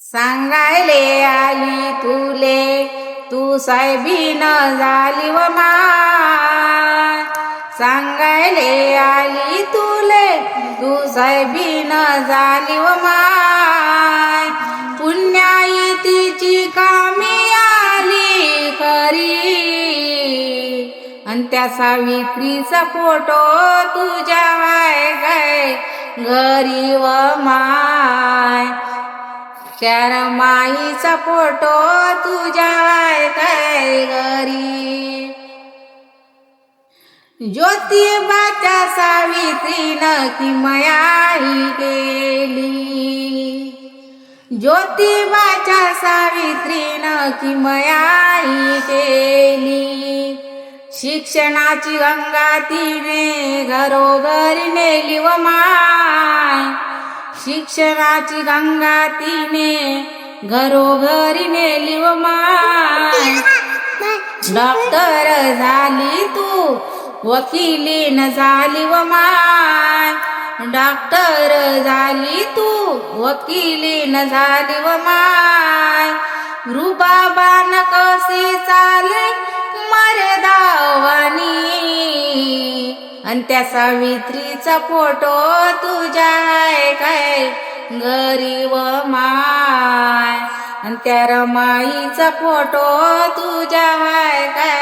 सांगायले आली तुले तू साहेबीन झाली व सांगायले आली तुले तू साहेबीन झाली व माय पुण्याई तिची कामी आली खरी. अन त्या सावित्रीचा फोटो तुझ्या हाय काय घरी व माय. चार माईचा फोटो तुझ्या काय घरी? ज्योतिबाच्या सावित्रीनं किमयाही केली. ज्योतिबाच्या सावित्रीनं किमयाही केली. शिक्षणाची गंगा तिने घरोघरी नेली व माय. शिक्षणाची गंगा तिने घरोघरी नेली व माय. डॉक्टर झाली तू वकिली न झाली व माय. डॉक्टर झाली तू वकिलीन झाली व माय. रुबाबान कसे चाले मर्दावानी आणि त्या तिचा फोटो तुझ्या काय? गरीब माय. त्या रमाईचा फोटो तुझ्या आहे काय?